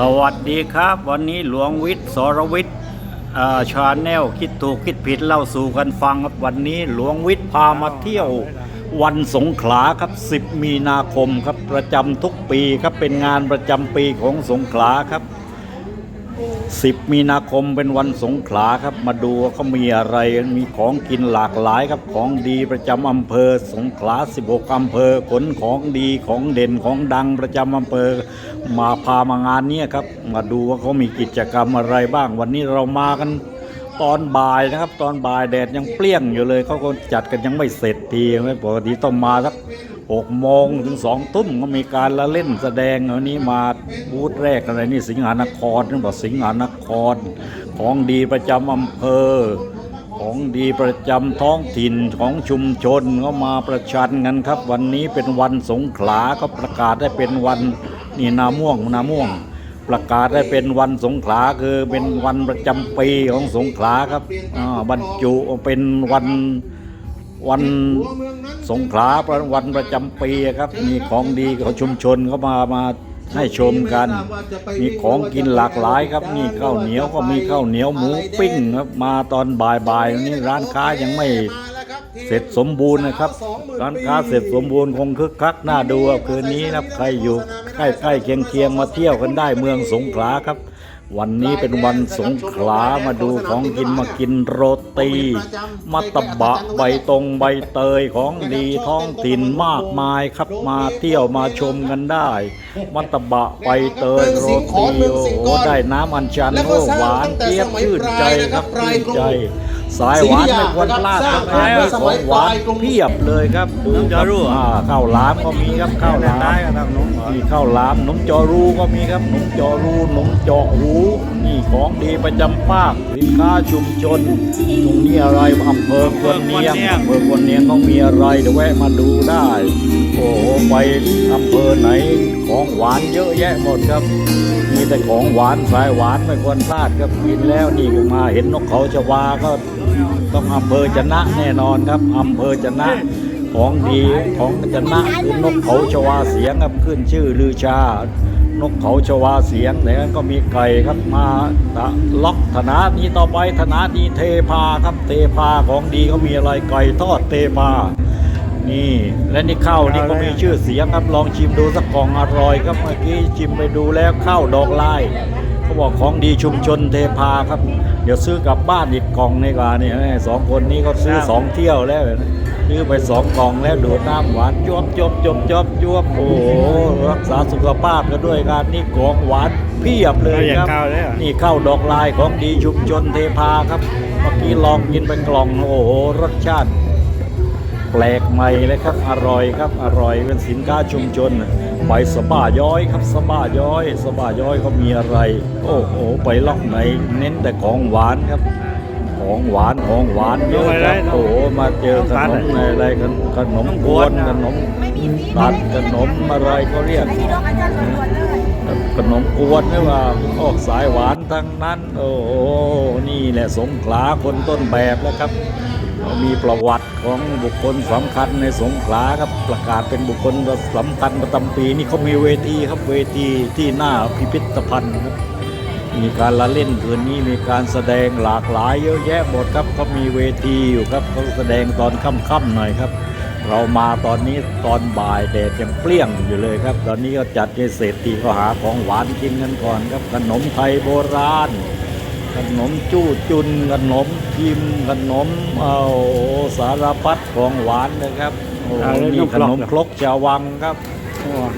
สวัสดีครับ วันนี้หลวงวิทย์สรวิทย์ชาแนลคิดถูกคิดผิดเล่าสู่กันฟังครับวันนี้หลวงวิทย์พามาเที่ยว วันสงขลาครับ 10 มีนาคมครับประจำทุกปีครับเป็นงานประจำปีของสงขลาครับ 10 มีนาคมเป็นวันสงขลาครับ มาดูว่าเขามีอะไรมีของกินหลากหลายครับของดีประจำอำเภอสงขลา 16 อำเภอขนของดีของเด่นของดังประจำอำเภอ มาพามางานนี้ครับ มาดูว่าเขามีกิจกรรมอะไรบ้าง วันนี้เรามากันตอนบ่ายนะครับ ตอนบ่ายแดดยังเปรี้ยงอยู่เลยเขาก็จัดกันยังไม่เสร็จทีไม่ปกติต้องมาสัก หกโมงถึงสองทุ่มก็มีการละเล่นแสดงวันนี้มาบูธแรกอะไรนี่สิงหานครนี่บอกสิงหานคร ของดีประจำอำเภอ ของดีประจำท้องถิ่นของชุมชนก็มาประชันกันครับ วันนี้เป็นวันสงขลาก็ประกาศได้เป็นวันนี่นาม่วงนาม่วง ประกาศได้เป็นวันสงขลาคือเป็นวันประจำปีของสงขลาครับอ่าบรรจุเป็นวันวัน สงขลาประวันประจำปีครับมีของดีของชุมชนเขามามาให้ชมกัน มีของกินหลากหลายครับนี่ข้าวเหนียวก็มีข้าวเหนียวหมูปิ้งครับมาตอนบ่ายๆนี่ร้านค้ายังไม่เสร็จสมบูรณ์นะครับ ร้านค้าเสร็จสมบูรณ์คงคึกคักน่าดูคืนนี้นะใครอยู่ใกล้ๆเคียงๆมาเที่ยวกันได้เมืองสงขลาครับ วันนี้เป็นวันสงขลามาดูของกินมากินโรตีมัตตบะใบตรงใบเตยของดีท้องถิ่นมากมายครับมาเที่ยวมาชมกันได้ มัตตบะใบเตยโรตีโอ้ได้น้ำอัญชันโอ้หวานเจี๊ยบชื่นใจครับชื่นใจ สายหวานไม่ควรพลาดครับงานนี้ของหวานเพียบเลยครับดูครับอ่าข้าวหลามก็มีครับข้าวหลามมีข้าวหลามหนมจอรูก็มีครับหนมจอรูหนมจอหูนี่ของดีประจำภาคสินค้าชุมชน ตรงนี้อะไรอำเภอควนเนียงอำเภอควนเนียงเขามีอะไรเดี๋ยวแวะมาดูได้ โอ้โหไปอำเภอไหนของหวานเยอะแยะหมดครับ มีแต่ของหวานสายหวานไม่ควรพลาดครับกินแล้วนี่ก็มาเห็นนกเขาชวาก็ต้องอำเภอจนะแน่นอนครับอำเภอจนะของดีของจนะคือนกเขาชวาเสียงครับขึ้นชื่อลือชา นกเขาชวาเสียงแต่นั้นก็มีไก่ครับมาตะล็อกธนานีต่อไปธนานีเทพาครับเทพาของดีเขามีอะไรไก่ทอดเทพานี่และนี่ข้าวนี่ก็มีชื่อเสียงครับลองชิมดูสักกล่องอร่อยครับเมื่อกี้ชิมไปดูแล้วข้าวดอกลายเขาบอกของดีชุมชนเทพาครับ เดี๋ยวซื้อกลับบ้านอีกกล่องนี่กว่านี่สองคนนี้เขาซื้อสองเที่ยวแล้ว ซื้อไปสองกล่องแล้วดูดน้ำหวานจวบจวบจวบจวบจวบโอ้โหรักษาสุขภาพกันด้วยการนี่ของหวานเพียบเลยครับเอาอย่างข้าวเลยเหรอนี่ข้าวดอกลายของดีชุมชนเทพาครับ เมื่อกี้ลองกินเป็นกล่องโอ้โหรสชาติแปลกใหม่เลยครับ อร่อยครับ อร่อยเป็นสินค้าชุมชน ไปสะบ้าย้อยครับสะบ้าย้อยสะบ้าย้อยเขามีอะไร โอ้โห ไปล็อกไหน เน้นแต่ของหวานครับ ของหวานของหวานเยอะครับโอ้โหมาเจอขนมอะไรกันขนมกวนขนมตัดขนมอะไรเขาเรียกที่โรงอาจารย์ตำรวจเลยขนมกวนนี่ว่าออกสายหวานทั้งนั้น โอ้โหนี่แหละสงขลาคนต้นแบบแล้วครับมีประวัติของบุคคลสำคัญในสงขลาครับประกาศเป็นบุคคลสำคัญประจำปีนี่เขามีเวทีครับเวทีที่หน้าพิพิธภัณฑ์ครับ มีการละเล่นคืนนี้มีการแสดงหลากหลายเยอะแยะหมดครับเขามีเวทีอยู่ครับเขาแสดงตอนค่ำๆหน่อยครับ เรามาตอนนี้ตอนบ่ายแดดยังเปรี้ยงอยู่เลยครับ ตอนนี้ก็จัดให้เศรษฐีก็หาของหวานกินกันก่อนครับ ขนมไทยโบราณขนมจู้จุนขนมพิมพ์ขนมเอาสารพัดของหวานนะครับโอ้โหเอาแล้วนี่นกขกรอกนมครกชาววังครับ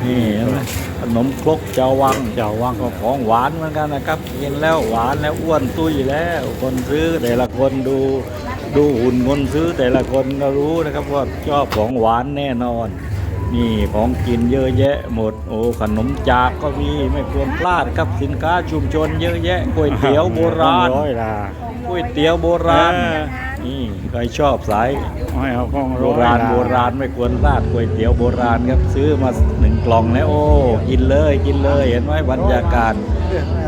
นี่เห็นไหม ขนมครกเจ้าวังเจ้าว่างก็ของหวานเหมือนกันนะครับกินแล้วหวานแล้วอ้วนตุ้ยแล้ว คนซื้อแต่ละคนดูดูหุ่นคนซื้อแต่ละคนก็รู้นะครับว่าชอบของหวานแน่นอน นี่ของกินเยอะแยะหมด โอ้ขนมจากก็มีไม่ควรพลาดครับสินค้าชุมชนเยอะแยะก๋วยเตี๋ยวโบราณร้อยละก๋วยเตี๋ยวโบราณเออนี่ใครชอบสายไม่เอาของโบราณโบราณไม่ควรพลาดก๋วยเตี๋ยวโบราณครับซื้อมาหนึ่งกล่องแล้วโอ้กินเลยกินเลยเห็นไหมบรรยากาศ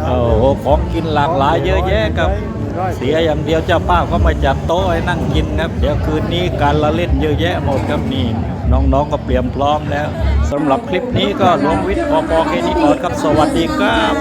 โอ้โหของกินหลากหลายเยอะแยะครับ เสียอย่างเดียวเจ้าป้าก็มาจัดโต๊ะให้นั่งกินครับ เดี๋ยวคืนนี้การละเล่นเยอะแยะหมดครับนี่น้องๆก็เตรียมพร้อมแล้วสำหรับคลิปนี้ก็หลวงวิทย์พอพอแค่นี้ก่อนครับสวัสดีครับ